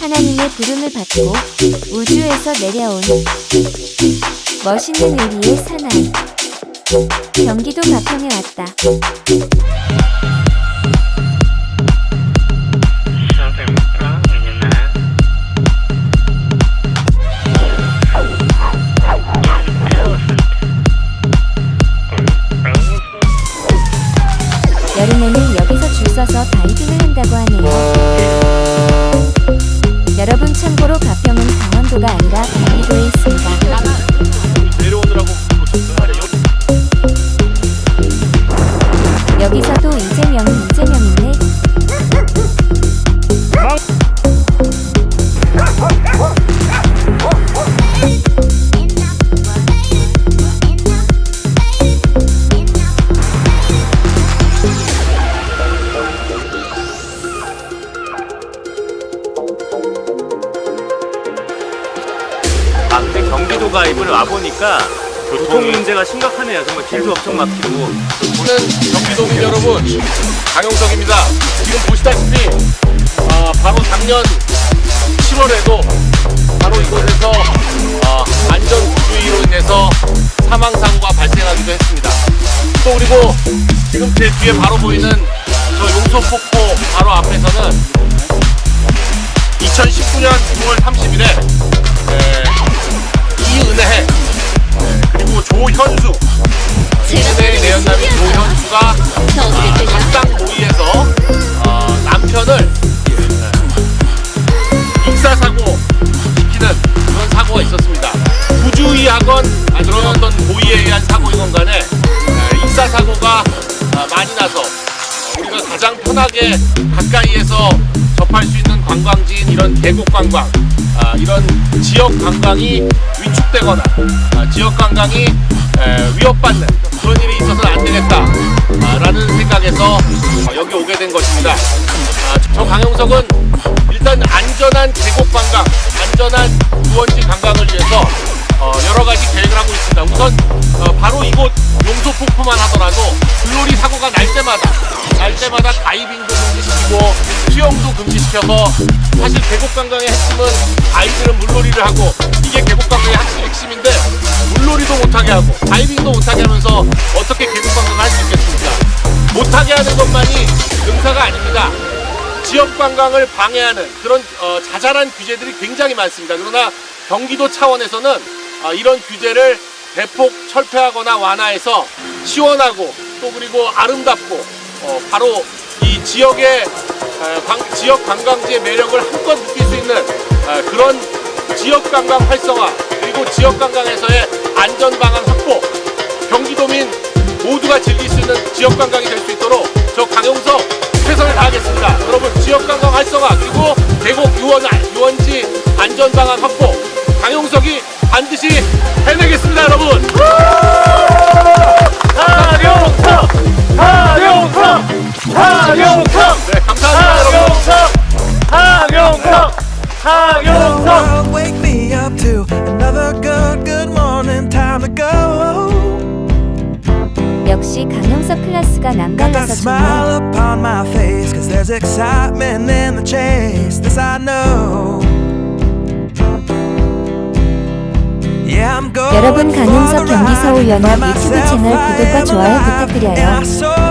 하나님의 부름을 받고 우주에서 내려온 멋있는 우리의 사나이. 경기도 가평에 왔다. 다 근데 경기도 가입을 와 보니까 교통 문제가 심각하네요. 정말 길도 엄청 막히고. 저는 경기도민 여러분 강용석입니다. 지금 보시다시피 어, 바로 작년 7월에도 바로 이곳에서 어, 안전 구조위로 인해서 사망 사고가 발생하기도 했습니다. 또 그리고 지금 제 뒤에 바로 보이는 저 용소폭포 바로 앞에서는 2019년 9월 30일에 조현수 이은혜의 내연남인 조현수가 아, 담당 모의에서 어, 남편을 예, 익사사고 시키는 그런 사고가 있었습니다. 부주의하건 아, 어떤 고의에 의한 사고이건 간에 에, 익사사고가 아, 많이 나서 우리가 가장 편하게 가까이 에서 접할 수 있는 관광지인 이런 계곡 관광, 아, 이런 지역 관광이 위축되거나 아, 지역 관광이 에, 위협받는 그런 일이 있어서는 안 되겠다라는 생각에서 어, 여기 오게 된 것입니다. 아, 저 강용석은 일단 안전한 계곡 관광, 안전한 유원지 관광을 위해서 어, 여러 가지 계획을 하고 있습니다. 우선 어, 바로 이곳 용소 폭포만 하더라도 물놀이 사고가 날 때마다 날 때마다 다이빙도 금지시키고 수영도 금지시켜서 사실 계곡 관광의 핵심은 아이들은 물놀이를 하고 이게 계곡 관광의 핵심- 핵심인데 물놀이도 못하게 하고 다이빙도 못하게 하면서 어떻게 계곡 관광을 할 수 있겠습니까? 못하게 하는 것만이 능사가 아닙니다. 지역 관광을 방해하는 그런 어, 자잘한 규제들이 굉장히 많습니다. 그러나 경기도 차원에서는 어, 이런 규제를 대폭 철폐하거나 완화해서 시원하고 또 그리고 아름답고 어, 바로 이 지역의 지역 관광지의 매력을 한껏 느낄 수 있는 어, 그런 지역 관광 활성화 그리고 지역 관광에서의 안전 방안 확보 경기도민 모두가 즐길 수 있는 지역 관광이 될 수 있도록 저 강용석 최선을 다하겠습니다. 여러분 지역 관광 활성화 그리고 계곡 유원 유원지 안전 방안 확보 강용석이 하룡성! 네, 감사합니다, 여러분. 하룡성! 하룡성! world, wake me up to another good, good morning. Time to go. 역시 강영석 클래스가 Got that 남달라서 좋네. smile upon my face, cause there's excitement in the chase. This I know. Yeah, I'm going 여러분, for 강용석 the 경기 ride. 서울연합 Find 유튜브 myself 채널 구독과 I am 좋아요 alive. 부탁드려요. And I saw